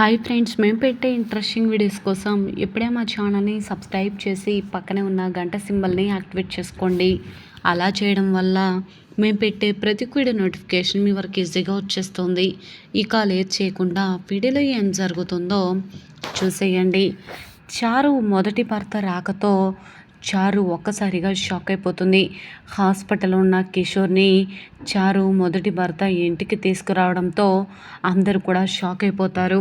Hi friends మేము పెట్టే interesting videos కోసం ఎప్పుడే మా ఛానల్ని సబ్స్క్రైబ్ చేసి పక్కనే ఉన్న గంట సింబల్ని యాక్టివేట్ చేసుకోండి. అలా చేయడం వల్ల మేము పెట్టే ప్రతి వీడియో నోటిఫికేషన్ మీ వరకు ఈజీగా వచ్చేస్తుంది. ఇక లేట్ చేయకుండా వీడియోలో ఏం జరుగుతుందో చూసేయండి. చారు మొదటి భర్త రాకతో చారు ఒక్కసారిగా షాక్ అయిపోతుంది. హాస్పిటల్లో ఉన్న కిషోర్ని చారు మొదటి భర్త ఇంటికి తీసుకురావడంతో అందరూ కూడా షాక్ అయిపోతారు.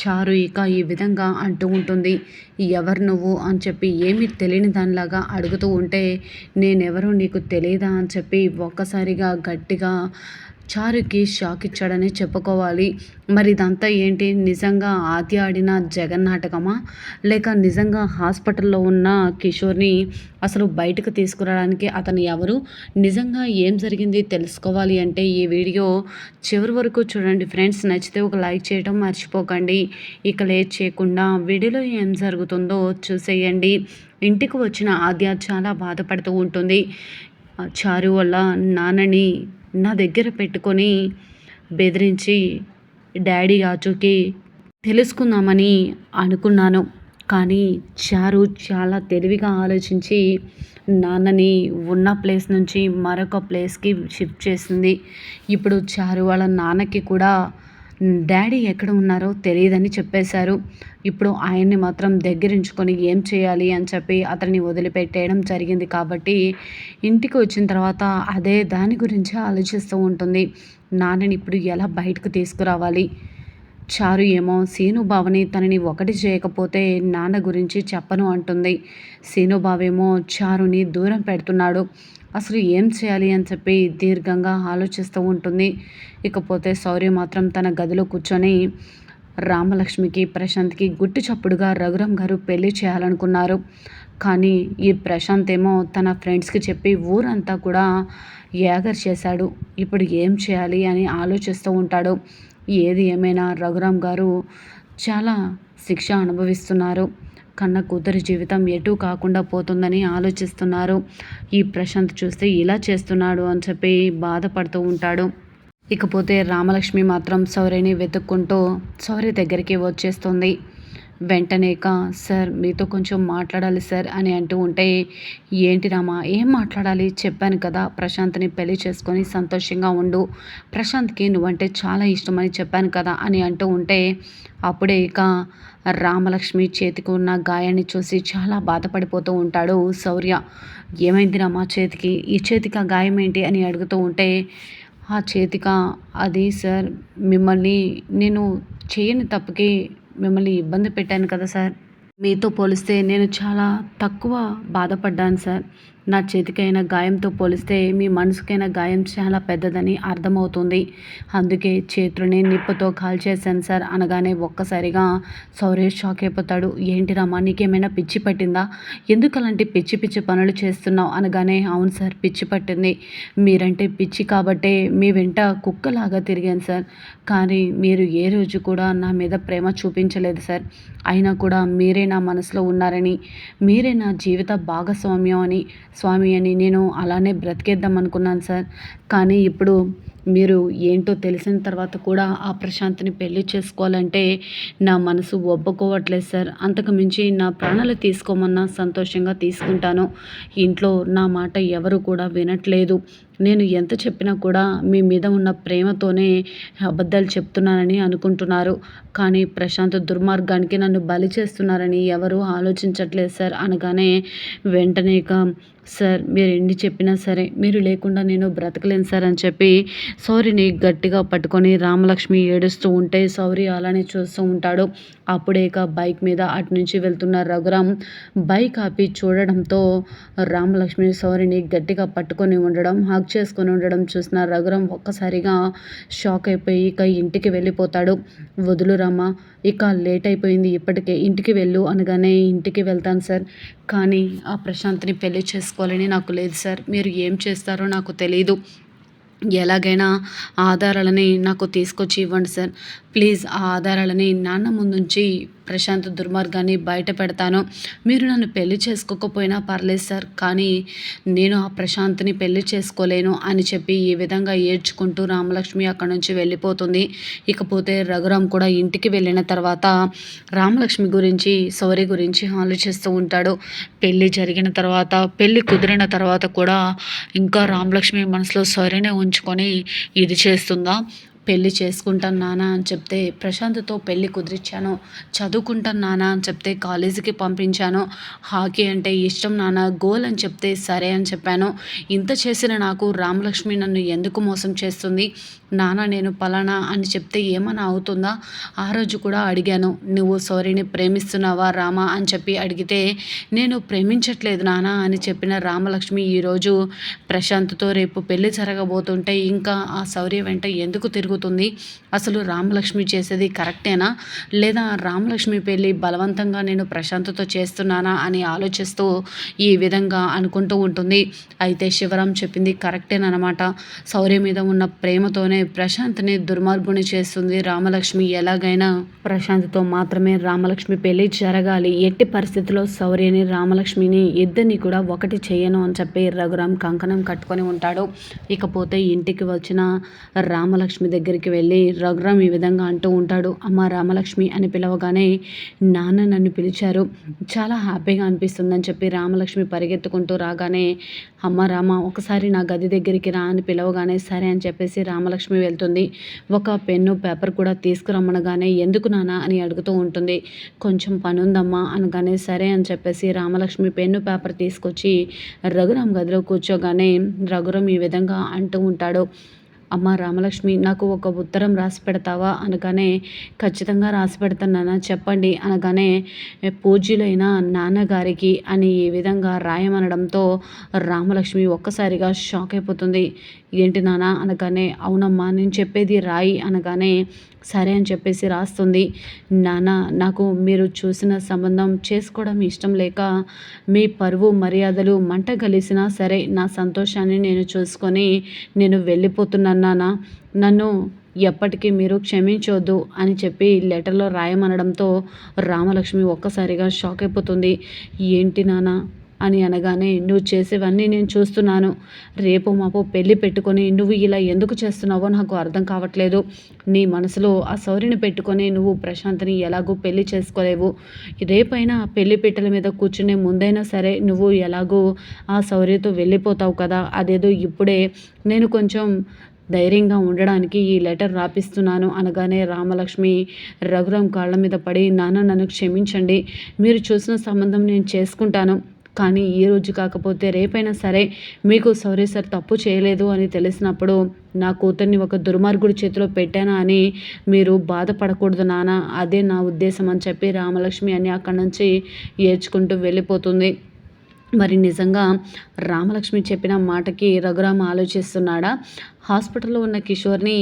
చారు ఇక ఈ విధంగా అంటూ ఉంటుంది. ఎవరు నువ్వు? అని చెప్పి ఏమీ తెలియని దానిలాగా అడుగుతూ ఉంటే నేనెవరు నీకు తెలియదా అని చెప్పి ఒక్కసారిగా గట్టిగా చారుకి షాక్ ఇచ్చాడని చెప్పుకోవాలి. మరి ఇదంతా ఏంటి? నిజంగా ఆద్య ఆడిన జగన్ నాటకమా? లేక నిజంగా హాస్పిటల్లో ఉన్న కిషోర్ని అసలు బయటకు తీసుకురావడానికి అతను ఎవరు? నిజంగా ఏం జరిగింది తెలుసుకోవాలి అంటే ఈ వీడియో చివరి వరకు చూడండి ఫ్రెండ్స్. నచ్చితే ఒక లైక్ చేయడం మర్చిపోకండి. ఇక లేట్ చేయకుండా వీడియోలో ఏం జరుగుతుందో చూసేయండి. ఇంటికి వచ్చిన ఆద్య చాలా బాధపడుతూ ఉంటుంది. చారు వల్ల నాన్నని నా దగ్గర పెట్టుకొని బెదిరించి డాడీ ఆచూకి తెలుసుకుందామని అనుకున్నాను. కానీ చారు చాలా తెలివిగా ఆలోచించి నాన్నని ఉన్న ప్లేస్ నుంచి మరొక ప్లేస్కి షిఫ్ట్ చేసింది. ఇప్పుడు చారు వాళ్ళ నాన్నకి కూడా డాడీ ఎక్కడ ఉన్నారో తెలియదని చెప్పేశారు. ఇప్పుడు ఆయన్ని మాత్రం దగ్గరించుకొని ఏం చేయాలి అని చెప్పి అతన్ని వదిలిపెట్టేయడం జరిగింది కాబట్టి ఇంటికి వచ్చిన తర్వాత అదే దాని గురించి ఆలోచిస్తూ ఉంటుంది. నాన్నని ఇప్పుడు ఎలా బయటకు తీసుకురావాలి? చారు ఏమో సీనుబావని తనని ఒకటి చేయకపోతే నాన్న గురించి చెప్పను అంటుంది. సీనుబావేమో చారుని దూరం పెడుతున్నాడు. అసలు ఏం చేయాలి అని చెప్పి దీర్ఘంగా ఆలోచిస్తూ ఉంటుంది. ఇకపోతే శౌర్య మాత్రం తన గదిలో కూర్చొని రామలక్ష్మికి ప్రశాంత్కి గుట్టు చప్పుడుగా రఘురామ్ గారు పెళ్ళి చేయాలనుకున్నారు. కానీ ఈ ప్రశాంత్ ఏమో తన ఫ్రెండ్స్కి చెప్పి ఊరంతా కూడా యాగర్ చేశాడు. ఇప్పుడు ఏం చేయాలి అని ఆలోచిస్తూ ఉంటాడు. ఏది ఏమైనా రఘురామ్ గారు చాలా శిక్ష అనుభవిస్తున్నారు. కన్న కూతురి జీవితం ఎటు కాకుండా పోతుందని ఆలోచిస్తున్నారు. ఈ ప్రశాంత్ చూస్తే ఇలా చేస్తున్నాడు అని చెప్పి బాధపడుతూ ఉంటాడు. ఇకపోతే రామలక్ష్మి మాత్రం సౌర్యని వెతుక్కుంటూ సౌర్య దగ్గరికి వచ్చేస్తుంది. వెంటనేక సార్ మీతో కొంచెం మాట్లాడాలి సార్ అని అంటూ ఉంటే ఏంటి రామా ఏం మాట్లాడాలి? చెప్పాను కదా ప్రశాంత్ని పెళ్ళి చేసుకొని సంతోషంగా ఉండు. ప్రశాంత్కి నువ్వంటే చాలా ఇష్టమని చెప్పాను కదా అని అంటూ ఉంటే అప్పుడే ఇక రామలక్ష్మి చేతికి ఉన్న గాయాన్ని చూసి చాలా బాధపడిపోతూ ఉంటాడు శౌర్య. ఏమైంది రామా చేతికి? ఈ చేతికి ఆ గాయం ఏంటి? అని అడుగుతూ ఉంటే ఆ చేతిక? అది సార్ మిమ్మల్ని నేను చేయని తప్పుకి మిమ్మల్ని ఇబ్బంది పెట్టాను కదా సార్. మీతో పోలిస్తే నేను చాలా తక్కువ బాధపడ్డాను సార్. నా చేతికైన గాయంతో పోలిస్తే మీ మనసుకైన గాయం చాలా పెద్దదని అర్థమవుతుంది. అందుకే చేతులని నిప్పుతో కాల్చేశాను సార్ అనగానే ఒక్కసారిగా సౌరేష్ షాక్ అయిపోతాడు. ఏంటి రమ్మా నీకేమైనా పిచ్చి పట్టిందా? ఎందుకు అలాంటి పిచ్చి పిచ్చి పనులు చేస్తున్నావు? అనగానే అవును సార్ పిచ్చి పట్టింది. మీరంటే పిచ్చి కాబట్టే మీ వెంట కుక్కలాగా తిరిగాను సార్. కానీ మీరు ఏ రోజు కూడా నా మీద ప్రేమ చూపించలేదు సార్. అయినా కూడా మీరే నా మనసులో ఉన్నారని మీరే నా జీవిత భాగస్వామ్యం అని స్వామి అని నేను అలానే బ్రతికేద్దాం అనుకున్నాను సార్. కానీ ఇప్పుడు మీరు ఏంటో తెలిసిన తర్వాత కూడా ఆ ప్రశాంత్ని పెళ్ళి చేసుకోవాలంటే నా మనసు ఒప్పుకోవట్లేదు సార్. అంతకు మించి నా ప్రాణాలు తీసుకోమన్నా సంతోషంగా తీసుకుంటాను. ఇంట్లో నా మాట ఎవరు కూడా వినట్లేదు. నేను ఎంత చెప్పినా కూడా మీ మీద ఉన్న ప్రేమతోనే అబద్ధాలు చెప్తున్నానని అనుకుంటున్నారు. కానీ ప్రశాంత్ దుర్మార్గానికి నన్ను బలి చేస్తున్నారని ఎవరు ఆలోచించట్లేదు సార్ అనగానే వెంటనే సార్ మీరు ఎన్ని చెప్పినా సరే మీరు లేకుండా నేను బ్రతకలేను సార్ అని చెప్పి సౌరిని గట్టిగా పట్టుకొని రామలక్ష్మి ఏడుస్తూ ఉంటే సౌరి అలానే చూస్తూ ఉంటాడు. అప్పుడే ఇక బైక్ మీద అటు నుంచి వెళ్తున్న రఘురామ్ బైక్ ఆపి చూడడంతో రామలక్ష్మి సౌరిని గట్టిగా పట్టుకొని ఉండడం హాక్ చేసుకొని ఉండడం చూసిన రఘురామ్ ఒక్కసారిగా షాక్ అయిపోయి ఇక ఇంటికి వెళ్ళిపోతాడు. వదులు ఇక లేట్ అయిపోయింది ఇప్పటికే ఇంటికి వెళ్ళు అనగానే ఇంటికి వెళ్తాను సార్ కానీ ఆ ప్రశాంత్ని పెళ్ళి చేసుకోవాలని నాకు లేదు సార్ మీరు ఏం చేస్తారో నాకు తెలియదు ఎలాగైనా ఆధారాలని నాకు తీసుకొచ్చి ఇవ్వండి సార్. ప్లీజ్ ఆ ఆధారాలని నాన్న ముందుంచి ప్రశాంత్ దుర్మార్గాన్ని బయట పెడతాను. మీరు నన్ను పెళ్ళి చేసుకోకపోయినా పర్లేదు సార్ కానీ నేను ఆ ప్రశాంత్ని పెళ్ళి చేసుకోలేను అని చెప్పి ఈ విధంగా ఏడ్చుకుంటూ రామలక్ష్మి అక్కడి నుంచి వెళ్ళిపోతుంది. ఇకపోతే రఘురామ్ కూడా ఇంటికి వెళ్ళిన తర్వాత రామలక్ష్మి గురించి సౌరి గురించి ఆలోచిస్తూ ఉంటాడు. పెళ్ళి జరిగిన తర్వాత పెళ్ళి కుదిరిన తర్వాత కూడా ఇంకా రామలక్ష్మి మనసులో సౌర్యనే ఉంచుకొని ఇది చేస్తుందా? పెళ్ళి చేసుకుంటాను నానా అని చెప్తే ప్రశాంత్తో పెళ్ళి కుదిరించాను చదువుకుంటాను నానా అని చెప్తే కాలేజీకి పంపించాను. హాకీ అంటే ఇష్టం నానా గోల్ అని చెప్తే సరే అని చెప్పాను. ఇంత చేసిన నాకు రామలక్ష్మి నన్ను ఎందుకు మోసం చేస్తుంది? నానా నేను పలానా అని చెప్తే ఏమైనా అవుతుందా? ఆ రోజు కూడా అడిగాను. నువ్వు సౌరిని ప్రేమిస్తున్నావా రామా అని చెప్పి అడిగితే నేను ప్రేమించట్లేదు నానా అని చెప్పిన రామలక్ష్మి ఈరోజు ప్రశాంత్తో రేపు పెళ్ళి జరగబోతుంటే ఇంకా ఆ శౌర్య వెంట ఎందుకు తిరుగు జరుగుతుంది. అసలు రామలక్ష్మి చేసేది కరెక్టేనా? లేదా రామలక్ష్మి పెళ్ళి బలవంతంగా నేను ప్రశాంతతో చేస్తున్నానా అని ఆలోచిస్తూ ఈ విధంగా అనుకుంటూ ఉంటుంది. అయితే శివరాం చెప్పింది కరెక్టేనమాట శౌర్య మీద ఉన్న ప్రేమతోనే ప్రశాంత్ని దుర్మార్గుని చేస్తుంది రామలక్ష్మి. ఎలాగైనా ప్రశాంత్తో మాత్రమే రామలక్ష్మి పెళ్ళి జరగాలి. ఎట్టి పరిస్థితిలో శౌర్యని రామలక్ష్మిని ఇద్దరిని కూడా ఒకటి చేయను అని చెప్పి రఘురామ్ కంకణం కట్టుకొని ఉంటాడు. ఇకపోతే ఇంటికి వచ్చిన రామలక్ష్మి దగ్గర దగ్గరికి వెళ్ళి రఘురామ్ ఈ విధంగా అంటూ ఉంటాడు అమ్మ రామలక్ష్మి అని పిలవగానే నాన్న నన్ను పిలిచారు. చాలా హ్యాపీగా అనిపిస్తుందని చెప్పి రామలక్ష్మి పరిగెత్తుకుంటూ రాగానే అమ్మ రామ ఒకసారి నా గది దగ్గరికి రా అని పిలవగానే సరే అని చెప్పేసి రామలక్ష్మి వెళ్తుంది. ఒక పెన్ను పేపర్ కూడా తీసుకురమ్మనగానే ఎందుకు నాన్న అని అడుగుతూ ఉంటుంది. కొంచెం పని ఉందమ్మా అనగానే సరే అని చెప్పేసి రామలక్ష్మి పెన్ను పేపర్ తీసుకొచ్చి రఘురామ్ గదిలో కూర్చోగానే రఘురామ్ ఈ విధంగా అంటూ ఉంటాడు. అమ్మ రామలక్ష్మి నాకు ఒక ఉత్తరం రాసి పెడతావా? అనగానే ఖచ్చితంగా రాసి పెడతాను చెప్పండి. అనగానే పూజ్యులైన నాన్నగారికి అని ఈ విధంగా రాయమనడంతో రామలక్ష్మి ఒక్కసారిగా షాక్ అయిపోతుంది. ఏంటి నాన్న? అనగానే అవునమ్మా నేను చెప్పేది రాయి. అనగానే సరే అని చెప్పేసి రాస్తుంది. నాన్న నాకు మీరు చూసిన సంబంధం చేసుకోవడం ఇష్టం లేక మీ పరువు మర్యాదలు మంట కలిసినా సరే నా సంతోషాన్ని నేను చూసుకొని నేను వెళ్ళిపోతున్నాను నాన్న నన్ను ఎప్పటికీ మీరు క్షమించొద్దు అని చెప్పి లెటర్లో రాయమనడంతో రామలక్ష్మి ఒక్కసారిగా షాక్ అయిపోతుంది. ఏంటి నానా అని అనగానే నువ్వు చేసేవన్నీ నేను చూస్తున్నాను. రేపు మాపు పెళ్ళి పెట్టుకొని నువ్వు ఇలా ఎందుకు చేస్తున్నావో నాకు అర్థం కావట్లేదు. నీ మనసులో ఆ సౌరిని పెట్టుకొని నువ్వు ప్రశాంత్ని ఎలాగో పెళ్ళి చేసుకోలేవు. రేపైనా పెళ్ళి పెట్టెల మీద కూర్చునే ముందైనా సరే నువ్వు ఎలాగో ఆ సౌర్యతో వెళ్ళిపోతావు కదా. అదేదో ఇప్పుడే నేను కొంచెం ధైర్యంగా ఉండడానికి ఈ లెటర్ రాపిస్తున్నాను అనగానే రామలక్ష్మి రఘురాం కాళ్ళ మీద పడి నాన్న నన్ను క్షమించండి. మీరు చూసిన సంబంధం నేను చేసుకుంటాను. కానీ ఈ రోజు కాకపోతే రేపైనా సరే మీకు సౌరే సార్ తప్పు చేయలేదు అని తెలిసినప్పుడు నా కూతుర్ని ఒక దుర్మార్గుడి చేతిలో పెట్టానా అని మీరు బాధపడకూడదు నాన్న. అదే నా ఉద్దేశం అని చెప్పి రామలక్ష్మి అని అక్కడి నుంచి ఏడ్చుకుంటూ వెళ్ళిపోతుంది. మరి నిజంగా రామలక్ష్మి చెప్పిన మాటకి రఘురామ ఆలోచిస్తున్నాడా? హాస్పిటల్లో ఉన్న కిషోర్ని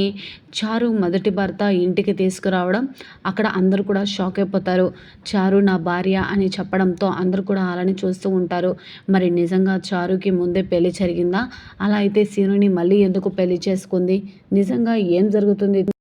చారు మొదటి భర్త ఇంటికి తీసుకురావడం అక్కడ అందరూ కూడా షాక్ అయిపోతారు. చారు నా భార్య అని చెప్పడంతో అందరూ కూడా అలానే చూస్తూ ఉంటారు. మరి నిజంగా చారుకి ముందే పెళ్ళి జరిగిందా? అలా అయితే సీనుని మళ్ళీ ఎందుకు పెళ్ళి చేసుకుంది? నిజంగా ఏం జరుగుతుంది?